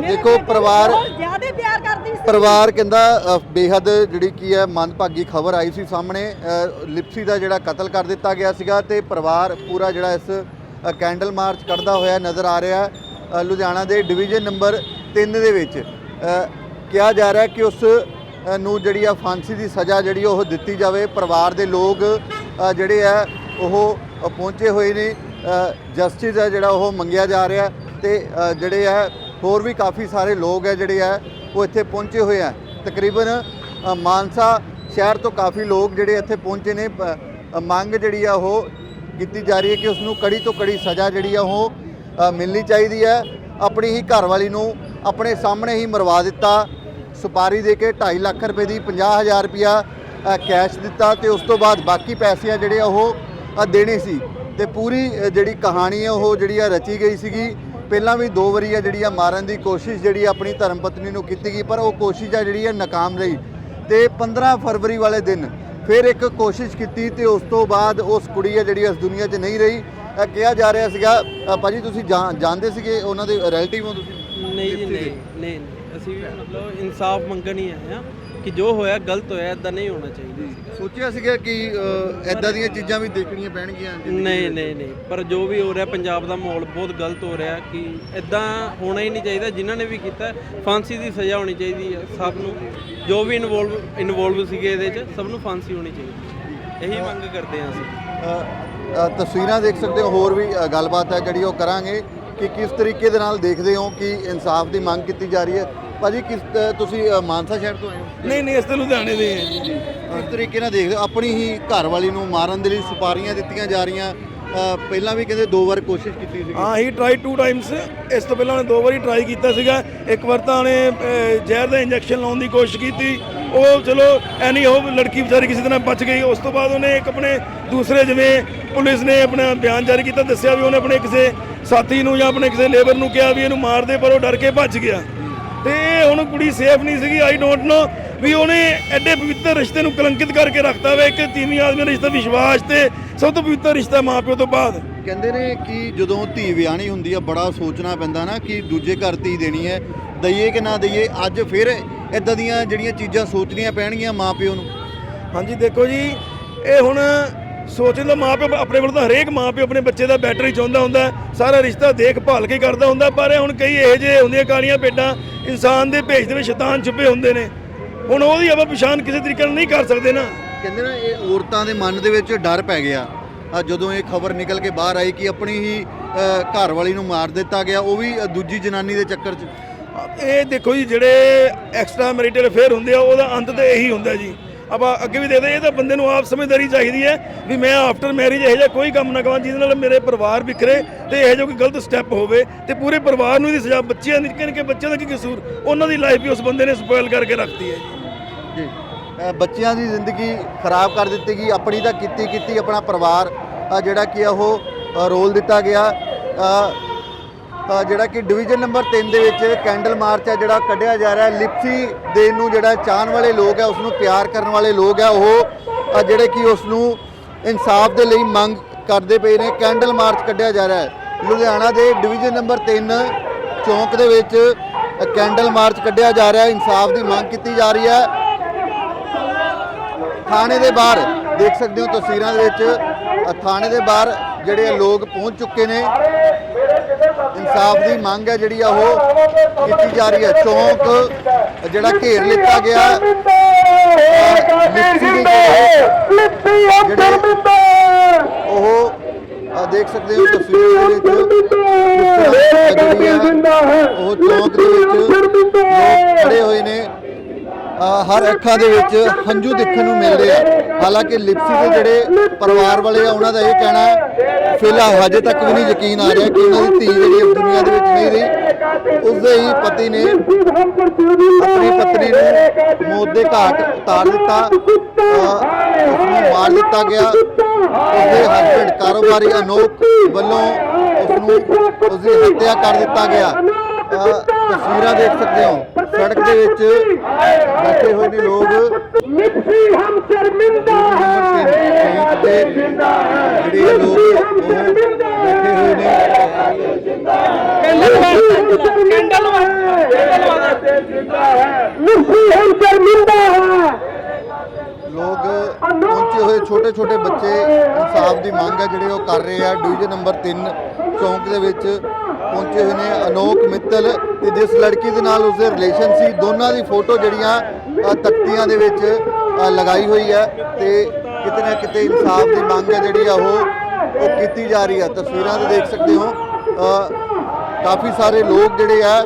S2: ਦੇਖੋ ਪਰਿਵਾਰ
S3: ਜ਼ਿਆਦਾ ਪਿਆਰ ਕਰਦੀ ਸੀ।
S2: ਪਰਿਵਾਰ ਕਹਿੰਦਾ ਬੇਹੱਦ ਜਿਹੜੀ ਕੀ ਹੈ ਮੰਦਭਾਗੀ ਖਬਰ ਆਈ ਸੀ ਸਾਹਮਣੇ। ਲਿਪਸੀ ਦਾ ਜਿਹੜਾ ਕਤਲ ਕਰ ਦਿੱਤਾ ਗਿਆ ਸੀਗਾ ਤੇ ਪਰਿਵਾਰ ਪੂਰਾ ਜਿਹੜਾ ਇਸ ਕੈਂਡਲ ਮਾਰਚ ਕੱਢਦਾ ਹੋਇਆ ਨਜ਼ਰ ਆ ਰਿਹਾ ਲੁਧਿਆਣਾ ਦੇ ਡਿਵੀਜ਼ਨ ਨੰਬਰ 3 ਦੇ ਵਿੱਚ ਕਿਹਾ ਜਾ ਰਿਹਾ ਕਿ ਉਸ ਨੂੰ ਜਿਹੜੀ ਆ ਫਾਂਸੀ ਦੀ ਸਜ਼ਾ ਜਿਹੜੀ ਉਹ ਦਿੱਤੀ ਜਾਵੇ। ਪਰਿਵਾਰ ਦੇ ਲੋਕ ਜਿਹੜੇ ਆ ਉਹ ਪਹੁੰਚੇ ਹੋਏ ਨੇ। ਜਸਟਿਸ ਹੈ ਜਿਹੜਾ ਉਹ ਮੰਗਿਆ ਜਾ ਰਿਹਾ ਤੇ ਜਿਹੜੇ ਆ ਹੋਰ ਵੀ ਕਾਫੀ ਸਾਰੇ ਲੋਕ ਹੈ ਜਿਹੜੇ ਆ ਉਹ ਇੱਥੇ ਪਹੁੰਚੇ ਹੋਏ ਆ ਤਕਰੀਬਨ ਮਾਨਸਾ ਸ਼ਹਿਰ ਤੋਂ ਕਾਫੀ ਲੋਕ ਜਿਹੜੇ ਇੱਥੇ ਪਹੁੰਚੇ ਨੇ। ਮੰਗ ਜਿਹੜੀ ਆ ਉਹ ਕੀਤੀ ਜਾ ਰਹੀ ਹੈ ਕਿ ਉਸ ਨੂੰ ਕੜੀ ਤੋਂ ਕੜੀ ਸਜ਼ਾ ਜਿਹੜੀ ਆ ਉਹ ਮਿਲਣੀ ਚਾਹੀਦੀ ਹੈ। ਆਪਣੀ ਹੀ ਘਰਵਾਲੀ ਨੂੰ ਆਪਣੇ ਸਾਹਮਣੇ ਹੀ ਮਰਵਾ ਦਿੱਤਾ। ਸੁਪਾਰੀ ਦੇ ਕੇ 2.5 ਲੱਖ ਰੁਪਏ ਦੀ 50000 ਰੁਪਿਆ ਅ, ਕੈਸ਼ ਦਿੱਤਾ ਤੇ ਉਸ ਤੋਂ ਬਾਅਦ ਬਾਕੀ ਪੈਸੇ ਆ ਜਿਹੜੇ ਆ ਉਹ ਦੇਣੇ ਸੀ। ਤੇ ਪੂਰੀ ਜਿਹੜੀ ਕਹਾਣੀ ਹੈ ਉਹ ਜਿਹੜੀ ਆ ਰਚੀ ਗਈ ਸੀਗੀ। ਪਹਿਲਾਂ ਵੀ ਦੋ ਵਾਰੀ ਆ ਜਿਹੜੀ ਆ ਮਾਰਨ ਦੀ ਕੋਸ਼ਿਸ਼ ਜਿਹੜੀ ਆ ਆਪਣੀ ਧਰਮ ਪਤਨੀ ਨੂੰ ਕੀਤੀ ਗਈ ਪਰ ਉਹ ਕੋਸ਼ਿਸ਼ ਆ ਜਿਹੜੀ ਆ ਨਾਕਾਮ ਰਹੀ। ਤੇ 15 ਫਰਵਰੀ ਵਾਲੇ ਦਿਨ ਫਿਰ ਇੱਕ ਕੋਸ਼ਿਸ਼ ਕੀਤੀ ਤੇ ਉਸ ਤੋਂ ਬਾਅਦ ਉਸ ਕੁੜੀ ਆ ਜਿਹੜੀ ਇਸ ਦੁਨੀਆ 'ਚ ਨਹੀਂ ਰਹੀ। ਅ, ਕਿਹਾ ਜਾ ਰਿਹਾ ਸੀਗਾ ਅ, ਭਾਜੀ ਤੁਸੀਂ ਜਾਣ- ਜਾਣਦੇ ਸੀਗੇ ਉਹਨਾਂ ਦੇ ਰਿਲੇਟਿਵ ਹੋ ਤੁਸੀਂ?
S6: ਨਹੀਂ ਜੀ ਨਹੀਂ ਨਹੀਂ ਅਸੀਂ ਵੀ ਮਤਲਬ ਇਨਸਾਫ ਮੰਗਣ ਹੀ ਆਏ ਆ ਕਿ ਜੋ ਹੋਇਆ ਗਲਤ ਹੋਇਆ ਇਦਾਂ ਨਹੀਂ ਹੋਣਾ ਚਾਹੀਦਾ
S2: ਸੋਚਿਆ ਸੀਗਾ ਕਿ ਐਦਾਂ ਦੀਆਂ ਚੀਜ਼ਾਂ ਵੀ ਦੇਖਣੀਆਂ ਪੈਣਗੀਆਂ
S6: ਨਹੀਂ। ਨਹੀਂ ਨਹੀਂ। ਪਰ ਜੋ ਵੀ ਹੋ ਰਿਹਾ ਪੰਜਾਬ ਦਾ ਮਾਹੌਲ ਬਹੁਤ ਗਲਤ ਹੋ ਰਿਹਾ ਕਿ ਇਦਾਂ ਹੋਣਾ ਹੀ ਨਹੀਂ ਚਾਹੀਦਾ। ਜਿਨ੍ਹਾਂ ਨੇ ਵੀ ਕੀਤਾ ਫਾਂਸੀ ਦੀ ਸਜ਼ਾ ਹੋਣੀ ਚਾਹੀਦੀ ਹੈ ਸਭ ਨੂੰ ਜੋ ਵੀ ਇਨਵੋਲਵ ਇਨਵੋਲਵ ਸੀਗੇ ਇਹਦੇ 'ਚ ਸਭ ਨੂੰ ਫਾਂਸੀ ਹੋਣੀ ਚਾਹੀਦੀ ਇਹੀ ਮੰਗ ਕਰਦੇ ਹਾਂ ਅਸੀਂ।
S2: ਤਸਵੀਰਾਂ ਦੇਖ ਸਕਦੇ ਹੋ ਹੋਰ ਵੀ ਗੱਲਬਾਤ ਹੈ ਜਿਹੜੀ ਉਹ ਕਰਾਂਗੇ ਕਿ ਕਿਸ ਤਰੀਕੇ ਦੇ ਨਾਲ ਦੇਖਦੇ ਹੋ ਕਿ ਇਨਸਾਫ ਦੀ ਮੰਗ ਕੀਤੀ ਜਾ ਰਹੀ ਹੈ। ਭਾਜੀ ਕਿਸ ਤੁਸੀਂ ਅ, ਮਾਨਸਾ ਸ਼ਹਿਰ ਤੋਂ ਆਏ ਹੋ?
S5: ਨਹੀਂ ਨਹੀਂ ਇਸ ਤੇ ਲੁਧਿਆਣੇ ਦੇ ਹਾਂ ਜੀ।
S2: ਕਿਸ ਤਰੀਕੇ ਨਾਲ ਦੇਖਦੇ ਹੋ? ਆਪਣੀ ਹੀ ਘਰ ਵਾਲੀ ਨੂੰ ਮਾਰਨ ਦੇ ਲਈ ਸੁਪਾਰੀਆਂ ਦਿੱਤੀਆਂ ਜਾ ਰਹੀਆਂ। ਅ, ਪਹਿਲਾਂ ਵੀ ਕਹਿੰਦੇ ਦੋ ਵਾਰ ਕੋਸ਼ਿਸ਼ ਕੀਤੀ ਸੀ
S5: ਹਾਂ ਹੀ ਟਰਾਈ ਟੂ ਟਾਈਮਸ ਇਸ ਤੋਂ ਪਹਿਲਾਂ ਉਹਨੇ ਦੋ ਵਾਰੀ ਟਰਾਈ ਕੀਤਾ ਸੀਗਾ। ਇੱਕ ਵਾਰ ਤਾਂ ਉਹਨੇ ਅਹ, ਜ਼ਹਿਰ ਦਾ ਇੰਜੈਕਸ਼ਨ ਲਾਉਣ ਦੀ ਕੋਸ਼ਿਸ਼ ਕੀਤੀ। ਉਹ ਚਲੋ ਐਨੀ ਉਹ ਲੜਕੀ ਵਿਚਾਰੀ ਕਿਸੇ ਤਰ੍ਹਾਂ ਬਚ ਗਈ। ਉਸ ਤੋਂ ਬਾਅਦ ਉਹਨੇ ਇੱਕ ਆਪਣੇ ਦੂਸਰੇ ਜਿਵੇਂ ਪੁਲਿਸ ਨੇ ਆਪਣਾ ਬਿਆਨ ਜਾਰੀ ਕੀਤਾ ਦੱਸਿਆ ਵੀ ਉਹਨੇ ਆਪਣੇ ਕਿਸੇ ਸਾਥੀ ਨੂੰ ਜਾਂ ਆਪਣੇ ਕਿਸੇ ਲੇਬਰ ਨੂੰ ਕਿਹਾ ਵੀ ਇਹਨੂੰ ਮਾਰ ਦੇ ਪਰ ਉਹ ਡਰ ਕੇ ਭੱਜ ਗਿਆ। ਤੇ ਹੁਣ ਕੁੜੀ ਸੇਫ ਨਹੀਂ ਸੀਗੀ ਆਈ ਡੋਂਟ ਨੋ ਵੀ ਉਹਨੇ ਐਡੇ ਪਵਿੱਤਰ ਰਿਸ਼ਤੇ ਨੂੰ ਕਲੰਕਿਤ ਕਰਕੇ ਰੱਖਤਾ ਵੇ ਇੱਕ ਤੀਵੀਂ ਆਦਮੀ ਦਾ ਰਿਸ਼ਤਾ ਵਿਸ਼ਵਾਸ ਤੇ ਸਭ ਤੋਂ ਪਵਿੱਤਰ ਰਿਸ਼ਤਾ ਮਾਪਿਓ ਤੋਂ ਬਾਅਦ।
S2: ਕਹਿੰਦੇ ਨੇ ਕਿ ਜਦੋਂ ਧੀ ਵਿਆਹਣੀ ਹੁੰਦੀ ਆ ਬੜਾ ਸੋਚਣਾ ਪੈਂਦਾ ਨਾ ਕਿ ਦੂਜੇ ਘਰ ਧੀ ਦੇਣੀ ਹੈ ਦਈਏ ਕਿ ਨਾ ਦਈਏ ਅੱਜ ਫਿਰ ਇਦਾਂ ਦੀਆਂ ਜਿਹੜੀਆਂ ਚੀਜ਼ਾਂ ਸੋਚਣੀਆਂ ਪੈਣਗੀਆਂ ਮਾਪਿਓ ਨੂੰ।
S5: ਹਾਂਜੀ ਦੇਖੋ ਜੀ ਇਹ ਹੁਣ ਸੋਚਣ ਦਾ ਮਾਪਿਓ ਆਪਣੇ ਵੱਲੋਂ ਤਾਂ ਹਰੇਕ ਮਾਪਿਓ ਆਪਣੇ ਬੱਚੇ ਦਾ ਬੈਟਰ ਚਾਹੁੰਦਾ ਹੁੰਦਾ। ਸਾਰਾ ਰਿਸ਼ਤਾ ਦੇਖਭਾਲ ਕੇ ਕਰਦਾ ਹੁੰਦਾ ਪਰ ਹੁਣ ਕਈ ਇਹੋ ਜਿਹੇ ਹੁੰਦੀਆਂ ਕਾਲੀਆਂ ਭੇਡਾਂ ਇਨਸਾਨ ਦੇ ਭੇਜ ਦੇ ਵਿੱਚ ਸ਼ੈਤਾਨ ਛੁਪੇ ਹੁੰਦੇ ਨੇ। ਹੁਣ ਉਹਦੀ ਆਪਾਂ ਪਛਾਣ ਕਿਸੇ ਤਰੀਕੇ ਨਾਲ ਨਹੀਂ ਕਰ ਸਕਦੇ ਨਾ।
S2: ਕਹਿੰਦੇ ਨਾ ਇਹ ਔਰਤਾਂ ਦੇ ਮਨ ਦੇ ਵਿੱਚ ਡਰ ਪੈ ਗਿਆ। ਆ ਜਦੋਂ ਇਹ ਖਬਰ ਨਿਕਲ ਕੇ ਬਾਹਰ ਆਈ ਕਿ ਆਪਣੀ ਹੀ ਘਰ ਵਾਲੀ ਨੂੰ ਮਾਰ ਦਿੱਤਾ ਗਿਆ ਉਹ ਵੀ ਦੂਜੀ ਜਨਾਨੀ ਦੇ ਚੱਕਰ 'ਚ।
S5: ਇਹ ਦੇਖੋ ਜੀ ਜਿਹੜੇ ਐਕਸਟਰਾ ਮੈਰਿਟਲ ਅਫੇਅਰ ਹੁੰਦੇ ਆ ਉਹਦਾ ਅੰਤ ਤੇ ਇਹੀ ਹੁੰਦਾ ਜੀ। ਆਪਾਂ ਅੱਗੇ ਵੀ ਦੇਖਦੇ ਇਹ ਤਾਂ ਬੰਦੇ ਨੂੰ ਆਪ ਸਮਝਦਾਰੀ ਚਾਹੀਦੀ ਹੈ ਵੀ ਮੈਂ ਆਫਟਰ ਮੈਰਿਜ ਇਹੋ ਜਿਹਾ ਕੋਈ ਕੰਮ ਨਾ ਕਰਾਂ, ਜਿਹਦੇ ਨਾਲ ਮੇਰੇ ਪਰਿਵਾਰ ਵਿਖਰੇ ਤੇ ਇਹੋ ਜਿਹਾ ਕੋਈ ਗਲਤ ਸਟੈਪ ਹੋਵੇ ਤੇ ਪੂਰੇ ਪਰਿਵਾਰ ਨੂੰ ਇਹਦੀ ਸਜ਼ਾ, ਬੱਚਿਆਂ ਨਿੱਕੇ ਨਿੱਕੇ ਬੱਚਿਆਂ ਦਾ ਕੀ ਕਸੂਰ? ਉਹਨਾਂ ਦੀ ਲਾਈਫ ਵੀ ਉਸ ਬੰਦੇ ਨੇ ਸਪੋਇਲ ਕਰਕੇ ਰੱਖਤੀ ਹੈ ਜੀ।
S2: ਬੱਚਿਆਂ ਦੀ ਜ਼ਿੰਦਗੀ ਖਰਾਬ ਕਰ ਦਿੱਤੀ ਗਈ, ਆਪਣੀ ਤਾਂ ਕੀਤੀ ਕੀਤੀ ਆਪਣਾ ਪਰਿਵਾਰ ਜਿਹੜਾ ਕਿ ਆ ਉਹ ਰੋਲ ਦਿੱਤਾ ਗਿਆ। ਜਿਹੜਾ ਕਿ ਡਿਵੀਜ਼ਨ ਨੰਬਰ 3 ਦੇ ਵਿੱਚ ਕੈਂਡਲ ਮਾਰਚ ਹੈ, ਜਿਹੜਾ ਕੱਢਿਆ ਜਾ ਰਿਹਾ ਲਿਪਸੀ ਦੇਣ ਨੂੰ ਜਿਹੜਾ ਚਾਹਣ ਵਾਲੇ ਲੋਕ ਹੈ, ਉਸ ਨੂੰ ਪਿਆਰ ਕਰਨ ਵਾਲੇ ਲੋਕ ਹੈ। ਉਹ ਜਿਹੜੇ ਕਿ ਉਸ ਨੂੰ ਇਨਸਾਫ ਦੇ ਲਈ ਮੰਗ ਕਰਦੇ ਪਏ ਨੇ, ਕੈਂਡਲ ਮਾਰਚ ਕੱਢਿਆ ਜਾ ਰਿਹਾ ਹੈ। ਲੁਧਿਆਣਾ ਦੇ ਡਿਵੀਜ਼ਨ ਨੰਬਰ 3 ਚੌਂਕ ਦੇ ਵਿੱਚ ਕੈਂਡਲ ਮਾਰਚ ਕੱਢਿਆ ਜਾ ਰਿਹਾ ਹੈ। ਇਨਸਾਫ ਦੀ ਮੰਗ ਕੀਤੀ ਜਾ ਰਹੀ ਹੈ। ਥਾਣੇ ਦੇ ਬਾਹਰ ਦੇਖ ਸਕਦੇ ਹੋ ਤਸਵੀਰਾਂ ਦੇ ਵਿੱਚ ਥਾਣੇ ਦੇ ਬਾਹਰ ਜਿਹੜੇ ਲੋਕ ਪਹੁੰਚ ਚੁੱਕੇ ਨੇ, ਇਨਸਾਫ ਦੀ ਮੰਗ ਹੈ ਜਿਹੜੀ ਆ ਉਹ ਕੀਤੀ ਜਾ ਰਹੀ ਹੈ। ਚੌਂਕ ਜਿਹੜਾ ਘੇਰ ਲਿੱਤਾ ਗਿਆ ਲਿਪਸੀ ਉਹ ਦੇਖ ਸਕਦੇ ਹੋ ਤਸਵੀਰ ਦੇ ਵਿੱਚ, ਉਹ ਚੌਂਕ ਦੇ ਵਿੱਚ ਖੜੇ ਹੋਏ ਨੇ। ਹਰ ਅੱਖਾਂ ਦੇ ਵਿੱਚ ਹੰਝੂ ਦੇਖਣ ਨੂੰ ਮਿਲਦੇ ਆ। ਹਾਲਾਂਕਿ ਲਿਪਸੀ ਦੇ ਜਿਹੜੇ ਪਰਿਵਾਰ ਵਾਲੇ ਆ, ਉਹਨਾਂ ਦਾ ਇਹ ਕਹਿਣਾ ਫਿਲਹਾਲ ਹਜੇ ਤੱਕ ਵੀ ਨਹੀਂ ਯਕੀਨ ਆ ਰਿਹਾ ਕਿ ਉਹਨਾਂ ਦੀ ਧੀ ਜਿਹੜੀ ਇਸ ਦੁਨੀਆ ਦੇ ਵਿੱਚ ਨਹੀਂ ਰਹੀ। ਉਸਦੇ ਹੀ ਪਤੀ ਨੇ ਆਪਣੀ ਪਤਨੀ ਨੂੰ ਮੌਤ ਦੇ ਘਾਟ ਉਤਾਰ ਦਿੱਤਾ। ਉਸਨੂੰ ਮਾਰ ਦਿੱਤਾ ਗਿਆ। ਉਸਦੇ ਹਸਬੰਡ ਕਾਰੋਬਾਰੀ ਅਨੋਖ ਵੱਲੋਂ ਉਸਨੂੰ ਉਸਦੀ ਹੱਤਿਆ ਕਰ ਦਿੱਤਾ ਗਿਆ। ਤਸਵੀਰਾਂ ਦੇਖ ਸਕਦੇ ਹੋ। ਸੜਕ ਦੇ ਵਿੱਚ ਬੈਠੇ ਹੋਏ ਨੇ ਲੋਕ।
S7: ਨਿੱਜੀ ਹਮ
S2: ਸ਼ਰਮਿੰਦਾ ਹੈ। ਤੇ ਜਿੰਦਾ ਹੈ। ਜਿਹੜੇ ਲੋਕ ਹਮ ਸ਼ਰਮਿੰਦਾ ਬੈਠੇ ਹੋਏ ਨੇ
S7: ਕੈਂਡਲ ਹੈ। ਕੈਂਡਲ ਜਿੰਦਾ ਹੈ ਨਿੱਜੀ ਹਮ ਸ਼ਰਮਿੰਦਾ ਹੈ।
S2: ਲੋਕ ਪਹੁੰਚੇ ਹੋਏ ਛੋਟੇ ਛੋਟੇ ਬੱਚੇ ਇਨਸਾਫ ਦੀ ਮੰਗ ਹੈ ਜਿਹੜੇ ਉਹ ਕਰ ਰਹੇ ਆ। ਡਿਵੀਜ਼ਨ ਨੰਬਰ 3 ਚੌਂਕ ਦੇ ਵਿੱਚ ਪਹੁੰਚੇ ਹੋਏ ਨੇ ਅਨੋਕ ਮਿੱਤਲ ਤੇ ਜਿਸ ਲੜਕੀ ਦੇ ਨਾਲ ਉਸਦੇ ਰਿਲੇਸ਼ਨ ਸੀ, ਦੋਨਾਂ ਦੀ ਫੋਟੋ ਜਿਹੜੀਆਂ ਤਖਤੀਆਂ ਦੇ ਵਿੱਚ ਲਗਾਈ ਹੋਈ ਹੈ ਤੇ ਕਿਤੇ ਨਾ ਕਿਤੇ ਇਨਸਾਫ ਦੀ ਮੰਗ ਹੈ ਜਿਹੜੀ ਆ ਉਹ ਉਹ ਕੀਤੀ ਜਾ ਰਹੀ ਹੈ। ਤਸਵੀਰਾਂ ਤੇ ਦੇਖ ਸਕਦੇ ਹੋ ਕਾਫੀ ਸਾਰੇ ਲੋਕ ਜਿਹੜੇ ਆ,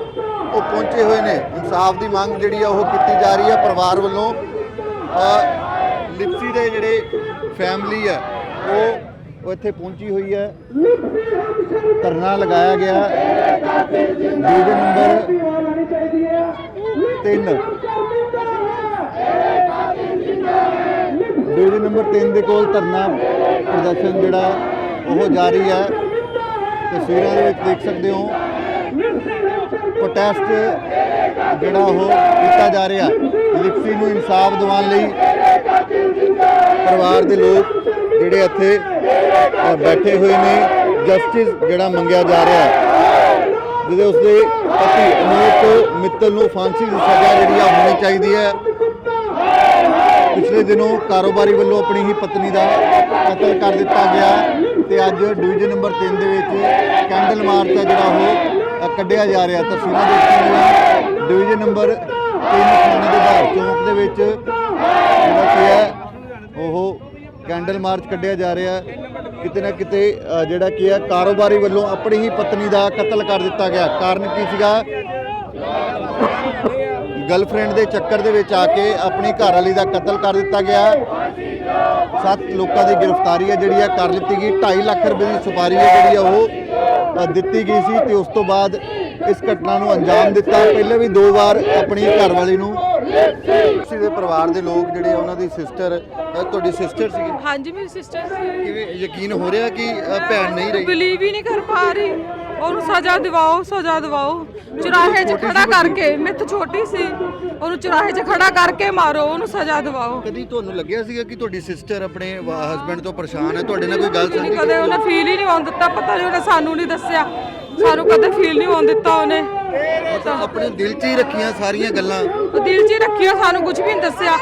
S2: ਉਹ ਪਹੁੰਚੇ ਹੋਏ ਨੇ। ਇਨਸਾਫ ਦੀ ਮੰਗ ਜਿਹੜੀ ਆ ਉਹ ਕੀਤੀ ਜਾ ਰਹੀ ਹੈ ਪਰਿਵਾਰ ਵੱਲੋਂ। ਲਿਪਸੀ ਦੇ ਜਿਹੜੇ ਫੈਮਿਲੀ ਹੈ, ਉਹ ਉਹ ਇੱਥੇ ਪਹੁੰਚੀ ਹੋਈ ਹੈ। ਧਰਨਾ ਲਗਾਇਆ ਗਿਆ। ਡਿਵੀਜ਼ਨ ਨੰਬਰ 3 ਡਿਵੀਜ਼ਨ ਨੰਬਰ 3 ਦੇ ਕੋਲ ਧਰਨਾ ਪ੍ਰਦਰਸ਼ਨ ਜਿਹੜਾ ਉਹ ਜਾਰੀ ਹੈ। ਤਸਵੀਰਾਂ ਦੇ ਵਿੱਚ ਦੇਖ ਸਕਦੇ ਹੋ। ਪ੍ਰੋਟੈਸਟ ਜਿਹੜਾ ਉਹ ਕੀਤਾ ਜਾ ਰਿਹਾ। ਲਿਪਸੀ ਨੂੰ ਇਨਸਾਫ ਦਿਵਾਉਣ ਲਈ ਪਰਿਵਾਰ ਦੇ ਲੋਕ ਜਿਹੜੇ ਇੱਥੇ ਬੈਠੇ ਹੋਏ ਨੇ ਜਸਟਿਸ ਜਿਹੜਾ ਮੰਗਿਆ ਜਾ ਰਿਹਾ ਹੈ। ਜਿਹਦੇ ਉਸਦੇ ਪਤੀ ਅਨੋਖ ਮਿੱਤਲ ਨੂੰ ਫਾਂਸੀ ਦੀ ਸਜ਼ਾ ਜਿਹੜੀ ਆ ਹੋਣੀ ਚਾਹੀਦੀ ਹੈ। ਪਿਛਲੇ ਦਿਨੋਂ ਕਾਰੋਬਾਰੀ ਵੱਲੋਂ ਆਪਣੀ ਹੀ ਪਤਨੀ ਦਾ ਕਤਲ ਕਰ ਦਿੱਤਾ ਗਿਆ ਤੇ ਅੱਜ ਡਿਵੀਜ਼ਨ ਨੰਬਰ 3 ਦੇ ਵਿੱਚ ਕੈਂਡਲ ਮਾਰਚ ਹੈ ਜਿਹੜਾ ਉਹ ਕੱਢਿਆ ਜਾ ਰਿਹਾ। ਤਸਵੀਰਾਂ ਦੇਖ ਸਕਦੇ ਡਿਵੀਜ਼ਨ ਨੰਬਰ 3 ਥਾਣੇ ਦੇ ਬਾਹਰ, ਚੌਂਕ ਦੇ ਵਿੱਚ ਜਿਹੜਾ ਕੀ ਹੈ ਉਹ ਕੈਂਡਲ ਮਾਰਚ ਕੱਢਿਆ ਜਾ ਰਿਹਾ ਹੈ। ਕਿਤੇ ਨਾ ਕਿਤੇ ਜਿਹੜਾ ਕੀ ਹੈ, ਕਾਰੋਬਾਰੀ ਵੱਲੋਂ ਆਪਣੀ ਹੀ ਪਤਨੀ ਦਾ ਕਤਲ ਕਰ ਦਿੱਤਾ ਗਿਆ। ਕਾਰਨ ਕੀ ਸੀਗਾ? ਗਰਲਫ੍ਰੈਂਡ ਦੇ ਚੱਕਰ ਦੇ ਵਿੱਚ ਆ ਕੇ ਆਪਣੀ ਘਰ ਵਾਲੀ ਦਾ ਕਤਲ ਕਰ ਦਿੱਤਾ ਗਿਆ। ਸੱਤ ਲੋਕਾਂ ਦੀ ਗ੍ਰਿਫਤਾਰੀ ਹੈ, ਜਿਹੜੀ ਹੈ, ਕਰ ਲਿੱਤੀ ਗਈ। 2.5 ਲੱਖ ਰੁਪਏ ਦੀ ਸੁਪਾਰੀ ਹੈ, ਜਿਹੜੀ ਹੈ, ਉਹ ਦਿੱਤੀ ਗਈ ਸੀ ਤੇ ਉਸ ਤੋਂ ਬਾਅਦ ਇਸ ਘਟਨਾ ਨੂੰ ਅੰਜਾਮ ਦਿੱਤਾ। ਪਹਿਲੇ ਵੀ ਦੋ ਵਾਰ ਆਪਣੀ ਘਰ ਵਾਲੀ ਨੂੰ ਤੁਸੀਂ ਦੇ ਪਰਿਵਾਰ ਦੇ ਲੋਕ ਜਿਹੜੇ ਉਹਨਾਂ ਦੀ ਸਿਸਟਰ ਤੁਹਾਡੀ ਸਿਸਟਰ ਸੀਗੀ?
S8: ਹਾਂਜੀ ਮੇਰੀ ਸਿਸਟਰ ਸੀ।
S2: ਕਿਵੇਂ ਯਕੀਨ ਹੋ ਰਿਹਾ ਕਿ ਅ, ਭੈਣ ਨਹੀਂ ਰਹੀ?
S8: ਬਿਲੀਵ ਹੀ ਨਹੀਂ ਕਰ ਪਾ ਰਹੀ। ਉਹਨੂੰ ਸਜ਼ਾ ਦਿਵਾਓ ਸਜ਼ਾ ਦਿਵਾਓ। ਚੁਰਾਹੇ 'ਚ ਖੜਾ ਕਰਕੇ ਮੈਂ ਤਾਂ ਛੋਟੀ ਸੀ। ਉਹਨੂੰ ਚੁਰਾਹੇ 'ਚ ਖੜਾ ਕਰਕੇ ਮਾਰੋ ਉਹਨੂੰ ਸਜ਼ਾ ਦਿਵਾਓ।
S2: ਕਦੀ ਤੁਹਾਨੂੰ ਲੱਗਿਆ ਸੀਗਾ ਕਿ ਤੁਹਾਡੀ ਸਿਸਟਰ ਆਪਣੇ ਹਸਬੰਡ ਤੋਂ ਪਰੇਸ਼ਾਨ ਹੈ? ਤੁਹਾਡੇ ਨਾਲ ਕੋਈ ਗੱਲ ਸਾਂਝੀ
S8: ਕਦੇ ਉਹਨੇ ਫੀਲ ਹੀ ਨਹੀਂ ਹੋਣ ਦਿੱਤਾ ਪਤਾ ਨਹੀਂ ਉਹਨੇ ਸਾਨੂੰ ਨਹੀਂ ਦੱਸਿਆ। ਸਾਨੂੰ ਕਦੇ ਫੀਲ ਨਹੀਂ ਹੋਣ ਦਿੱਤਾ ਉਹਨੇ।
S2: ਆਪਣੇ ਦਿਲ 'ਚ ਹੀ ਰੱਖੀਆਂ ਸਾਰੀਆਂ ਗੱਲਾਂ।
S8: ਉਹ ਦਿਲ 'ਚ ਹੀ ਰੱਖਿਆ ਸਾਨੂੰ ਕੁਝ ਵੀ ਨਹੀਂ ਦੱਸਿਆ।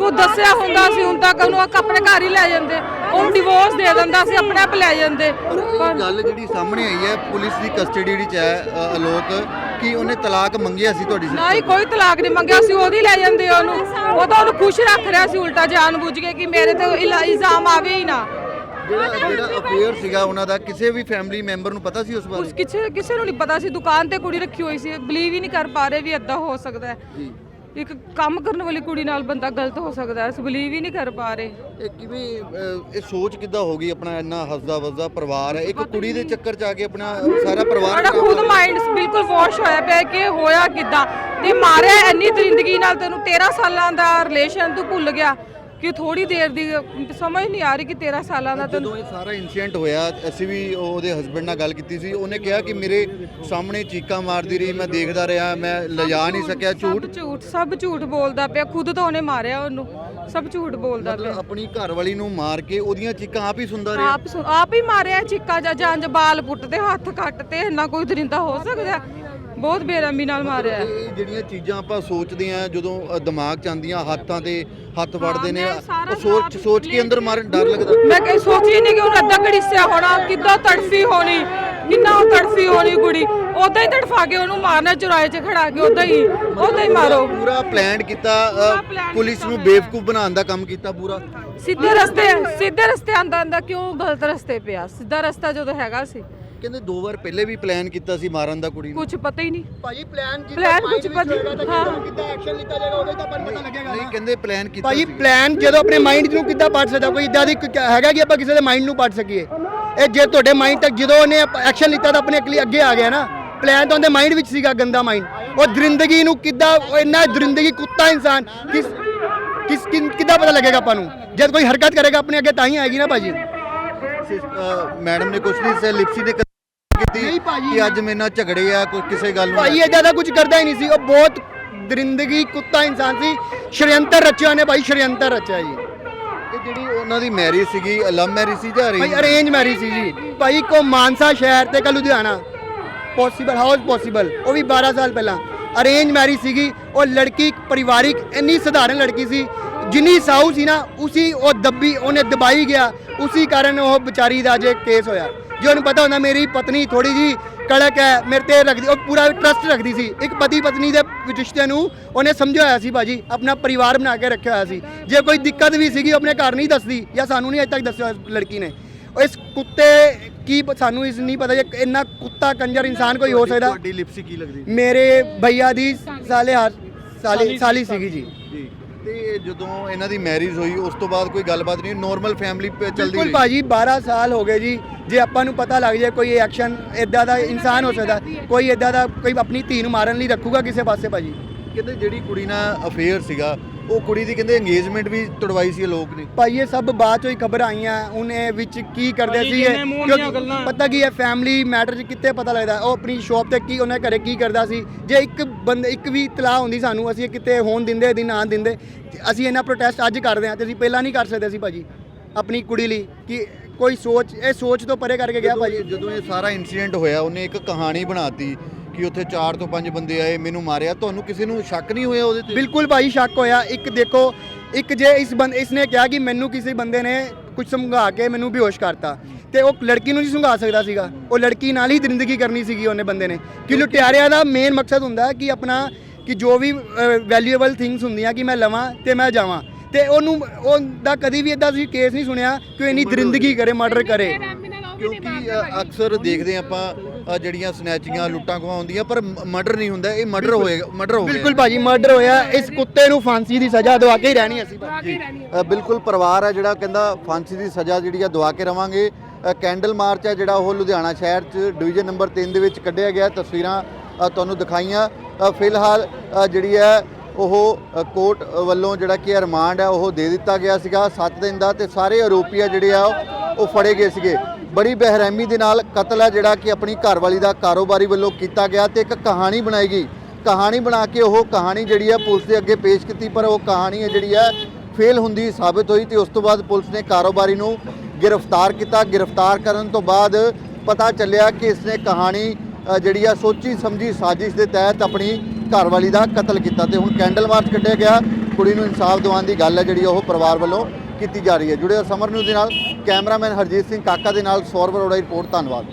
S8: ਉਹ ਦੱਸਿਆ ਹੁੰਦਾ ਸੀ ਹੁਣ ਤੱਕ ਉਹਨੂੰ ਆਪਣੇ ਘਰ ਹੀ ਲੈ ਜਾਂਦੇ। ਉਹਨੂੰ ਡਿਵੋਰਸ ਦੇ ਦਿੰਦਾ ਸੀ ਆਪਣੇ ਆਪ ਲੈ ਜਾਂਦੇ।
S2: ਇਹ ਗੱਲ ਜਿਹੜੀ ਸਾਹਮਣੇ ਆਈ ਹੈ ਪੁਲਿਸ ਦੀ ਕਸਟਡੀ ਜਿਹੜੀ 'ਚ ਹੈ ਅ, ਅਲੋਕ ਕਿ ਉਹਨੇ ਤਲਾਕ ਮੰਗਿਆ ਸੀ ਤੁਹਾਡੀ
S8: ਨਾ ਹੀ ਕੋਈ ਤਲਾਕ ਨਹੀਂ ਮੰਗਿਆ ਸੀ ਉਹਦੀ ਲੈ ਜਾਂਦੇ ਉਹਨੂੰ। ਉਹ ਤਾਂ ਉਹਨੂੰ ਖੁਸ਼ ਰੱਖ ਰਿਹਾ ਸੀ ਉਲਟਾ ਜਾਣ ਬੁੱਝ ਕੇ ਕਿ ਮੇਰੇ ਤੇ ਇਲਾ- ਇਲਜ਼ਾਮ ਆਵੇ ਹੀ ਨਾ।
S2: ਜਿਹੜਾ ਜਿਹੜਾ ਅਫੇਅਰ ਸੀਗਾ ਉਹਨਾਂ ਦਾ ਕਿਸੇ ਵੀ ਫੈਮਿਲੀ ਮੈਂਬਰ ਨੂੰ ਪਤਾ ਸੀ ਉਸ
S8: ਉਸ
S2: ਬਾਰੇ
S8: ਕਿਸੇ ਕਿਸੇ ਨੂੰ ਨਹੀਂ ਪਤਾ ਸੀ ਦੁਕਾਨ ਤੇ ਕੁੜੀ ਰੱਖੀ ਹੋਈ ਸੀ ਬਲੀਵ ਹੀ ਨਹੀਂ ਕਰ ਪਾ ਰਹੇ ਵੀ ਇਦਾਂ ਹੋ ਸਕਦਾ ਹੈ।
S2: ਜੀ।
S8: ਇੱਕ ਕੰਮ ਕਰਨ ਵਾਲੀ ਕੁੜੀ ਨਾਲ ਬੰਦਾ ਗਲਤ ਹੋ ਸਕਦਾ ਹੈ ਅਸੀਂ ਬਲੀਵ ਹੀ ਨਹੀਂ ਕਰ ਪਾ ਰਹੇ।
S2: ਇਹ ਕਿਵੇਂ ਅ, ਇਹ ਸੋਚ ਕਿੱਦਾਂ ਹੋ ਗਈ ਆਪਣਾ ਇੰਨਾ ਹੱਸਦਾ ਵਸਦਾ ਪਰਿਵਾਰ ਹੈ? ਇੱਕ ਕੁੜੀ ਦੇ ਚੱਕਰ 'ਚ ਆ ਕੇ ਆਪਣਾ ਸਾਰਾ ਪਰਿਵਾਰ
S8: ਸਾਡਾ ਖੁਦ ਮਾਈਂਡ ਬਿਲਕੁਲ ਵਾਸ਼ ਹੋਇਆ ਪਿਆ ਕਿ ਇਹ ਹੋਇਆ ਕਿਦਾਂ? ਤੇ ਮਾਰਿਆ ਇੰਨੀ ਦਰਿੰਦਗੀ ਨਾਲ ਤੈਨੂੰ 13 ਸਾਲਾਂ ਦਾ ਰਿਲੇਸ਼ਨ ਤੂੰ ਭੁੱਲ ਗਿਆ। ਕਿ ਥੋੜੀ ਦੇਰ ਦੀ ਸਮਝ ਨਹੀਂ ਆ ਰਹੀ ਕਿ 13 ਸਾਲਾਂ ਦਾ
S2: ਜਦੋਂ ਇਹ ਸਾਰਾ ਇਨਸੀਡੈਂਟ ਹੋਇਆ ਅਸੀਂ ਵੀ ਉਹਦੇ ਹਸਬੰਡ ਨਾਲ ਗੱਲ ਕੀਤੀ ਸੀ। ਉਹਨੇ ਕਿਹਾ ਕਿ ਮੇਰੇ ਸਾਹਮਣੇ ਚੀਕਾਂ ਮਾਰਦੀ ਰਹੀ ਮੈਂ ਦੇਖਦਾ ਰਿਹਾ ਮੈਂ ਲਿਜਾ ਨਹੀਂ ਸਕਿਆ ਝੂਠ
S8: ਝੂਠ ਸਭ ਝੂਠ ਬੋਲਦਾ ਪਿਆ ਖੁਦ ਤਾਂ ਉਹਨੇ ਮਾਰਿਆ ਉਹਨੂੰ। ਸਭ ਝੂਠ ਬੋਲਦਾ ਪਿਆ।
S2: ਆਪਣੀ ਘਰ ਵਾਲੀ ਨੂੰ ਮਾਰ ਕੇ ਉਹਦੀਆਂ ਚੀਕਾਂ ਆਪ ਹੀ ਸੁਣਦਾ ਰਿਹਾ।
S8: ਆਪ ਆਪ ਹੀ ਮਾਰਿਆ ਚਿੱਕਾ ਜਾਂ ਜੰਜ ਬਾਲ ਪੁੱਟਦੇ ਹੱਥ ਕੱਟ ਤੇ ਇੰਨਾ ਕੋਈ ਦਰਿੰਦਾ ਹੋ ਸਕਦਾ। ਬਹੁਤ ਬੇਰਹਿਮੀ ਨਾਲ ਮਾਰਿਆ
S2: ਇਹ ਜਿਹੜੀਆਂ ਚੀਜ਼ਾਂ ਆਪਾਂ ਸੋਚਦੇ ਆ ਜਦੋਂ ਅ, ਦਿਮਾਗ ਚ ਆਉਂਦੀਆਂ ਹੱਥਾਂ ਤੇ ਹੱਥ ਵੜਦੇ ਨੇ
S8: ਮੈਂ ਸਾਰਾ
S2: ਉਹ ਸੋਚ ਸੋਚ ਕੇ ਅੰਦਰ ਮਾਰਨ ਡਰ ਲੱਗਦਾ।
S8: ਮੈਂ ਕਹੀ ਸੋਚੀ ਨਹੀਂ ਕਿ ਉਹਨੇ ਅੱਧਾ ਘੜੀਸਿਆ ਹੋਣਾ ਕਿੱਦਾਂ ਤੜਫੀ ਹੋਣੀ ਕਿੰਨਾ ਉਹ ਤੜਫੀ ਹੋਣੀ ਕੁੜੀ। ਉਦਾਂ ਹੀ ਤੜਫਾ ਕੇ ਉਹਨੂੰ ਮਾਰਨਾ ਚੁਰਾਏ 'ਚ ਖੜਾ ਕੇ ਉਦਾਂ ਹੀ ਉਦਾਂ ਹੀ ਮਾਰੋ।
S2: ਪੂਰਾ ਪਲਾਨ ਕੀਤਾ ਅ,
S8: ਪੂਰਾ plan
S2: ਪੁਲਿਸ
S8: ਕੀਤਾ
S2: ਨੂੰ
S8: ਹੋਇਆ।
S2: ਬੇਵਕੂਫ ਬਣਾਉਣ ਦਾ ਕੰਮ ਕੀਤਾ ਪੂਰਾ।
S8: ਸਿੱਧੇ ਰਸਤੇ ਸਿੱਧੇ ਰਸਤੇ ਆਂਦਾ ਆਂਦਾ ਕਿਉਂ ਗਲਤ ਰਸਤੇ ਪਿਆ? ਸਿੱਧਾ ਰਸਤਾ ਜਦੋਂ ਹੈਗਾ ਸੀ।
S2: ਕਹਿੰਦੇ ਦੋ ਵਾਰ ਪਹਿਲੇ ਵੀ ਪਲਾਨ ਕੀਤਾ ਸੀ ਮਾਰਨ ਦਾ ਕੁੜੀ ਨੂੰ।
S8: ਕੁਝ ਪਤਾ ਹੀ ਨਹੀਂ।
S9: ਭਾਜੀ ਪਲਾਨ
S8: Plan ਕੁਛ ਪਤਾ- ਹਾਂ।
S9: ਕਿੱਦਾਂ ਐਕਸ਼ਨ ਲਿੱਤਾ ਜਾਏਗਾ ਉਹਦੇ ਤਾਂ ਪਤਾ ਲੱਗੇਗਾ
S2: ਨਹੀਂ ਕਹਿੰਦੇ ਪਲਾਨ ਕੀਤਾ
S9: ਭਾਜੀ
S2: ਸੀ।
S9: ਪਲਾਨ ਜਦੋਂ ਆਪਣੇ ਮਾਈਂਡ ਨੂੰ ਕਿੱਦਾਂ ਪੜ ਸਕਦਾ ਕੋਈ ਇਦਾਂ ਦੀ ਕ- ਹੈਗਾ ਕਿ ਆਪਾਂ ਕਿਸੇ ਦੇ ਮਾਈਂਡ ਨੂੰ ਪੜ ਸਕੀਏ? ਇਹ ਜੇ ਤੁਹਾਡੇ ਮਾਈਂਡ ਤੱਕ ਜਦੋਂ ਉਹਨੇ ਐਕਸ਼ਨ ਲਿੱਤਾ ਤਾਂ ਆਪਣੇ ਅਗਲੀ ਅੱਗੇ ਆ ਗਿਆ ਨਾ। ਪਲਾਨ ਤਾਂ ਉਹਦੇ ਮਾਈਂਡ ਵਿੱਚ ਸੀਗਾ ਗੰਦਾ ਮਾਈਂਡ ਉਹ ਦਰਿੰਦਗੀ ਨੂੰ ਕਿੱਦਾਂ ਉਹ ਇੰਨਾ ਦਰਿੰਦਗੀ ਕੁੱਤਾ ਇਨਸਾਨ ਕਿਸ ਕਿਸ ਕਿਨ- ਕਿੱਦਾਂ ਪਤਾ ਲੱਗੇਗਾ ਆਪਾਂ ਨੂੰ? ਜਦ ਕੋਈ ਹਰਕਤ ਕਰੇਗਾ ਆਪਣੇ ਅੱਗੇ ਤਾਂ ਹੀ ਆਏਗੀ ਨਾ ਭਾਜੀ।
S2: ਸਿਸ- ਅ, ਮੈਡਮ ਨੇ ਕੁਛ ਨਹੀਂ ਸੇ ਲਿਪਸੀ ਨੇ ਕੀਤੀ
S9: ਨਹੀਂ ਭਾਜੀ।
S2: ਕਿ ਅੱਜ ਮੇਰੇ ਨਾਲ ਝਗੜੇ ਆ ਕੋਈ ਕਿਸੇ ਗੱਲ ਨੂੰ
S9: ਭਾਈ ਏਦਾਂ ਦਾ ਕੁਝ ਕਰਦਾ ਹੀ ਨਹੀਂ ਸੀ। ਉਹ ਬਹੁਤ ਦਰਿੰਦਗੀ ਕੁੱਤਾ ਇਨਸਾਨ ਸੀ। ਸ਼ਰੀਅੰਤਰ ਰਚਿਆ ਨੇ ਭਾਈ ਸ਼ਰੀਅੰਤਰ ਰਚਿਆ ਜੀ।
S2: ਇਹ ਜਿਹੜੀ ਉਹਨਾਂ ਦੀ ਮੈਰਿਜ ਸੀਗੀ ਲਵ ਮੈਰਿਜ ਸੀ ਜਾਂ
S9: ਭਾਈ
S2: ਅਰੇਂਜ
S9: ਅਰੇਂਜ ਮੈਰਿਜ ਸੀ ਜੀ। ਭਾਈ ਕੋ ਮਾਨਸਾ ਸ਼ਹਿਰ ਤੇ ਕਾ ਲੁਧਿਆਣਾ। ਪੋਸੀਬਲ ਹਾਊਸ ਪੋਸੀਬਲ ਉਹ ਵੀ 12 ਸਾਲ ਪਹਿਲਾਂ। ਅਰੇਂਜ ਮੈਰਿਜ ਸੀਗੀ। ਉਹ ਲੜਕੀ ਪਰਿਵਾਰਿਕ ਇੰਨੀ ਸਧਾਰਨ ਲੜਕੀ ਸੀ। ਜਿੰਨੀ ਸਾਊ ਸੀ ਨਾ ਉਸੀ ਉਹ ਦੱਬੀ ਉਹਨੇ ਦਬਾਈ ਗਿਆ। ਉਸੀ ਕਾਰਨ ਉਹ ਵਿਚਾਰੀ ਦਾ ਜੇ ਕੇਸ ਹੋਇਆ। ਜੇ ਉਹਨੂੰ ਪਤਾ ਹੁੰਦਾ ਮੇਰੀ ਪਤਨੀ ਥੋੜੀ ਜੀ ਕੜਕ ਹੈ ਮੇਰੇ ਤੇ ਰੱਖਦੀ ਉਹ ਪੂਰਾ ਟਰਸਟ ਰੱਖਦੀ ਸੀ। ਇੱਕ ਪਤੀ ਪਤਨੀ ਦੇ ਰਿਸ਼ਤੇ ਨੂੰ ਉਹਨੇ ਸਮਝਿਆ ਹੋਇਆ ਸੀ ਭਾਜੀ ਆਪਣਾ ਪਰਿਵਾਰ ਬਣਾ ਕੇ ਰੱਖਿਆ ਹੋਇਆ ਸੀ। ਜੇ ਕੋਈ ਦਿੱਕਤ ਵੀ ਸੀਗੀ ਉਹ ਆਪਣੇ ਘਰ ਨਹੀਂ ਦੱਸਦੀ ਜਾਂ ਸਾਨੂੰ ਨਹੀਂ ਅਜੇ ਤੱਕ ਦੱਸਿਆ ਲੜਕੀ ਨੇ। ਇਸ ਕੁੱਤੇ ਕੀ ਸਾਨੂੰ ਇਸ ਨਹੀਂ ਪਤਾ ਜੇ ਇੰਨਾ ਕੁੱਤਾ ਕੰਜਰ ਇਨਸਾਨ ਕੋਈ ਹੋ ਸਕਦਾ।
S2: ਤੁਹਾਡੀ ਲਿਪਸੀ ਕੀ ਲੱਗਦੀ?
S9: ਮੇਰੇ ਭਈਆ ਦੀ ਸਾਲੇ ਹਾਰ ਸਾਲੀ ਸਾਲੀ ਸੀਗੀ ਜੀ।
S2: ਜੀ। ਤੇ ਜਦੋਂ ਇਹਨਾਂ ਦੀ ਮੈਰਿਜ ਹੋਈ ਉਸ ਤੋਂ ਬਾਅਦ ਕੋਈ ਗੱਲਬਾਤ ਨਹੀਂ ਨਾਰਮਲ ਫੈਮਿਲੀ ਚੱਲਦੀ
S9: ਬਿਲਕੁਲ ਭਾਜੀ 12 ਸਾਲ ਹੋ ਗਏ ਜੀ। ਜੇ ਆਪਾਂ ਨੂੰ ਪਤਾ ਲੱਗ ਜਾਏ ਕੋਈ ਐਕਸ਼ਨ ਇਦਾਂ ਦਾ ਇਨਸਾਨ ਹੋ ਸਕਦਾ। ਕੋਈ ਇਦਾਂ ਦਾ ਕੋਈ ਆਪਣੀ ਧੀ ਨੂੰ ਮਾਰਨ ਲਈ ਰੱਖੂਗਾ ਕਿਸੇ ਪਾਸੇ ਭਾਜੀ?
S2: ਕਹਿੰਦੇ ਜਿਹੜੀ ਕੁੜੀ ਨਾਲ ਅਫੇਅਰ ਸੀਗਾ ਉਹ ਕੁੜੀ ਦੀ ਕਹਿੰਦੇ ਇੰਗੇਜਮੈਂਟ ਵੀ ਤੁੜਵਾਈ ਸੀ ਇਹ ਲੋਕ ਨੇ।
S9: ਭਾਈ ਇਹ ਸਭ ਬਾਅਦ ਚੋਂ ਹੀ ਖਬਰ ਆਈਆਂ ਉਹਨੇ ਵਿੱਚ ਕੀ ਕਰਦੇ ਸੀ ਇਹ? ਕਿਉਂਕਿ ਪਤਾ ਕੀ ਹੈ ਫੈਮਿਲੀ ਮੈਟਰ 'ਚ ਕਿੱਥੇ ਪਤਾ ਲੱਗਦਾ? ਉਹ ਆਪਣੀ ਸ਼ੌਪ ਤੇ ਕੀ ਉਹਨੇ ਘਰੇ ਕੀ ਕਰਦਾ ਸੀ? ਜੇ ਇੱਕ ਬੰਦੇ ਇੱਕ ਵੀ ਇਤਲਾਹ ਹੁੰਦੀ ਸਾਨੂੰ ਅਸੀਂ ਕਿਤੇ ਹੋਣ ਦਿੰਦੇ ਦੀ ਨਾ ਦਿੰਦੇ ਅਸੀਂ ਇਹਨਾਂ ਪ੍ਰੋਟੈਸਟ ਅੱਜ ਕਰਦੇ ਹਾਂ ਤੇ ਅਸੀਂ ਪਹਿਲਾਂ ਨਹੀਂ ਕਰ ਸਕਦੇ ਸੀ ਭਾਜੀ ਆਪਣੀ ਕੁੜੀ ਲਈ ਕਿ ਕੋਈ ਸੋਚ ਇਹ ਸੋਚ ਤੋਂ ਪਰੇ ਕਰਕੇ ਗਿਆ ਭਾਜੀ।
S2: ਜਦੋਂ ਇਹ ਸਾਰਾ ਇਨਸੀਡੈਂਟ ਹੋਇਆ ਉਹਨੇ ਇੱਕ ਕਹਾਣੀ ਬਣਾਤੀ ਕਿ ਉੱਥੇ 4 ਤੋਂ 5 ਬੰਦੇ ਆਏ ਮੈਨੂੰ ਮਾਰਿਆ। ਤੁਹਾਨੂੰ ਕਿਸੇ ਨੂੰ ਸ਼ੱਕ ਨਹੀਂ ਹੋਇਆ ਉਹਦੇ ਤੇ?
S9: ਬਿਲਕੁਲ ਭਾਈ ਸ਼ੱਕ ਹੋਇਆ। ਇੱਕ ਦੇਖੋ ਇੱਕ ਜੇ ਇਸ ਬੰਦ ਇਸਨੇ ਕਿਹਾ ਕਿ ਮੈਨੂੰ ਕਿਸੇ ਬੰਦੇ ਨੇ ਕੁਝ ਸਮਝਾ ਕੇ ਮੈਨੂੰ ਬੇਹੋਸ਼ ਕਰਤਾ ਤੇ ਉਹ ਲੜਕੀ ਨੂੰ ਨਹੀਂ ਸਮਝਾ ਸਕਦਾ ਸੀਗਾ। ਉਹ ਲੜਕੀ ਨਾਲ ਹੀ ਜ਼ਿੰਦਗੀ ਕਰਨੀ ਸੀਗੀ ਉਹਨੇ ਬੰਦੇ ਨੇ। ਕਿ ਲੁਟਿਆਰਿਆਂ ਦਾ ਮੇਨ ਮਕਸਦ ਹੁੰਦਾ ਹੈ ਕਿ ਆਪਣਾ ਕਿ ਜੋ ਵੀ ਵੈਲਿਊਏਬਲ ਥਿੰਗਸ ਹੁੰਦੀਆਂ ਕਿ ਮੈਂ ਲਵਾਂ ਤੇ ਮੈਂ ਜਾਵਾਂ। ਤੇ ਉਹਨੂੰ ਉਹਦਾ ਕਦੀ ਵੀ ਇਦਾਂ ਤੁਸੀਂ ਕੇਸ ਨਹੀਂ ਸੁਣਿਆ ਕਿ ਉਹ ਇੰਨੀ ਦਰਿੰਦਗੀ ਕਰੇ ਮਰਡਰ ਕਰੇ।
S2: ਕਿਉਂਕਿ ਅ, ਅਕਸਰ ਦੇਖਦੇ ਆਪਾਂ ਅ, ਜਿਹੜੀਆਂ ਸਨੈਚੀਆਂ ਲੁੱਟਾਂ ਖੋਹਾਂ ਹੁੰਦੀਆਂ ਪਰ ਮਰਡਰ ਨਹੀਂ ਹੁੰਦਾ ਇਹ ਮਰਡਰ ਹੋਏਗਾ ਮਰਡਰ ਹੋ ਗਿਆ
S9: ਬਿਲਕੁਲ ਭਾਜੀ ਮਰਡਰ ਹੋਇਆ ਇਸ ਕੁੱਤੇ ਨੂੰ ਫਾਂਸੀ ਦੀ ਸਜ਼ਾ ਦਵਾ ਕੇ ਹੀ ਰਹਿਣੀ ਅਸੀਂ ਭਾਜੀ।
S2: ਅ, ਬਿਲਕੁਲ ਪਰਿਵਾਰ ਹੈ ਜਿਹੜਾ ਕਹਿੰਦਾ ਫਾਂਸੀ ਦੀ ਸਜ਼ਾ ਜਿਹੜੀ ਆ ਦਵਾ ਕੇ ਰਵਾਂਗੇ। ਅ, ਕੈਂਡਲ ਮਾਰਚ ਹੈ ਜਿਹੜਾ ਉਹ ਲੁਧਿਆਣਾ ਸ਼ਹਿਰ 'ਚ ਡਿਵੀਜ਼ਨ ਨੰਬਰ 3 ਦੇ ਵਿੱਚ ਕੱਢਿਆ ਗਿਆ। ਤਸਵੀਰਾਂ ਅ, ਤੁਹਾਨੂੰ ਦਿਖਾਈਆਂ। ਅ, ਫਿਲਹਾਲ ਅ, ਜਿਹੜੀ ਹੈ ਉਹ ਅ, ਕੋਰਟ ਵੱਲੋਂ ਜਿਹੜਾ ਕਿ ਰਿਮਾਂਡ ਹੈ ਉਹ ਦੇ ਦਿੱਤਾ ਗਿਆ ਸੀਗਾ। 7 ਦਿਨ ਦਾ ਤੇ ਸਾਰੇ ਆਰੋਪੀ ਆ ਜਿਹੜੇ ਆ ਉਹ ਫੜੇ ਗਏ ਸੀਗੇ। ਬੜੀ ਬਹਿਰਹਿਮੀ ਦੇ ਨਾਲ ਕਤਲ ਹੈ ਜਿਹੜਾ ਕਿ ਆਪਣੀ ਘਰਵਾਲੀ ਦਾ ਕਾਰੋਬਾਰੀ ਵੱਲੋਂ ਕੀਤਾ ਗਿਆ ਤੇ ਇੱਕ ਕਹਾਣੀ ਬਣਾਈ ਗਈ। ਕਹਾਣੀ ਬਣਾ ਕੇ ਉਹ ਕਹਾਣੀ ਜਿਹੜੀ ਹੈ ਪੁਲਿਸ ਦੇ ਅੱਗੇ ਪੇਸ਼ ਕੀਤੀ, ਪਰ ਉਹ ਕਹਾਣੀ ਹੈ ਜਿਹੜੀ ਹੈ ਫੇਲ ਹੁੰਦੀ ਸਾਬਿਤ ਹੋਈ ਤੇ ਉਸ ਤੋਂ ਬਾਅਦ ਪੁਲਿਸ ਨੇ ਕਾਰੋਬਾਰੀ ਨੂੰ ਗ੍ਰਿਫਤਾਰ ਕੀਤਾ। ਗ੍ਰਿਫਤਾਰ ਕਰਨ ਤੋਂ ਬਾਅਦ ਪਤਾ ਚੱਲਿਆ ਕਿ ਇਸਨੇ ਕਹਾਣੀ ਜਿਹੜੀ ਆ ਸੋਚੀ ਸਮਝੀ ਸਾਜ਼ਿਸ਼ ਦੇ ਤਹਿਤ ਆਪਣੀ ਘਰਵਾਲੀ ਦਾ ਕਤਲ ਕੀਤਾ ਤੇ ਹੁਣ ਕੈਂਡਲ ਮਾਰਚ ਕੱਢਿਆ ਗਿਆ। ਕੁੜੀ ਨੂੰ ਇਨਸਾਫ ਦਿਵਾਉਣ ਦੀ ਗੱਲ ਹੈ ਜਿਹੜੀ ਉਹ ਪਰਿਵਾਰ ਵੱਲੋਂ ਕੀਤੀ ਜਾ ਰਹੀ ਹੈ। ਜੁੜੇ ਹੋ ਸਮਰ ਨਿਊਜ਼ ਦੇ ਨਾਲ। ਕੈਮਰਾਮੈਨ ਹਰਜੀਤ ਸਿੰਘ ਕਾਕਾ ਦੇ ਨਾਲ ਸੌਰਵ ਅਰੋੜਾ ਰਿਪੋਰਟ। ਧੰਨਵਾਦ।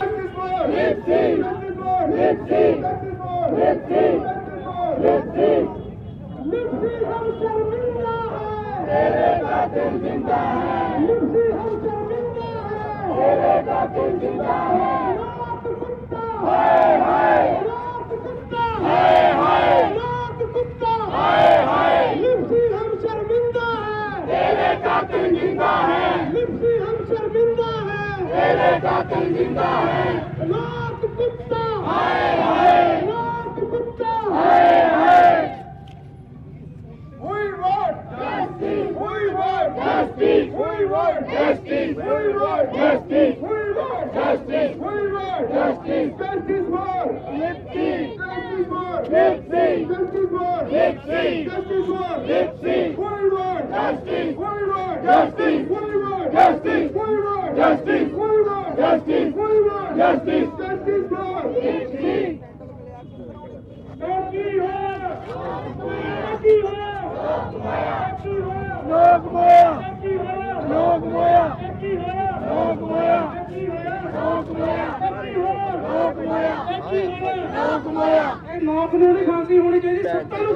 S2: जिंदा है लिप्सी हमसर मिलना है तेरे कातिल जिंदा है लाख कुत्ता हाय हाय लाख कुत्ता हाय हाय We want justice. We want justice. We want justice. We want justice. We want justice. We want justice. Justice for Lipsy. Justice for Lipsy. Justice for Lipsy. Justice for Lipsy. Justice! Justice! Justice! Justice! Justice for Justice!
S7: ਲੋਕੀ
S1: ਹੋ ਲੋਕੀ ਹੋ ਲੋਕ ਮੋਇਆ ਲੋਕ ਮੋਇਆ ਲੋਕ ਮੋਇਆ ਲੋਕ ਮੋਇਆ ਲੋਕ ਮੋਇਆ ਲੋਕ ਮੋਇਆ ਇਹ ਨੌਕ ਨੂੰ ਨਹੀਂ ਖਾਂਸੀ ਹੋਣੀ ਚਾਹੀਦੀ ਸੱਤਾ ਨੂੰ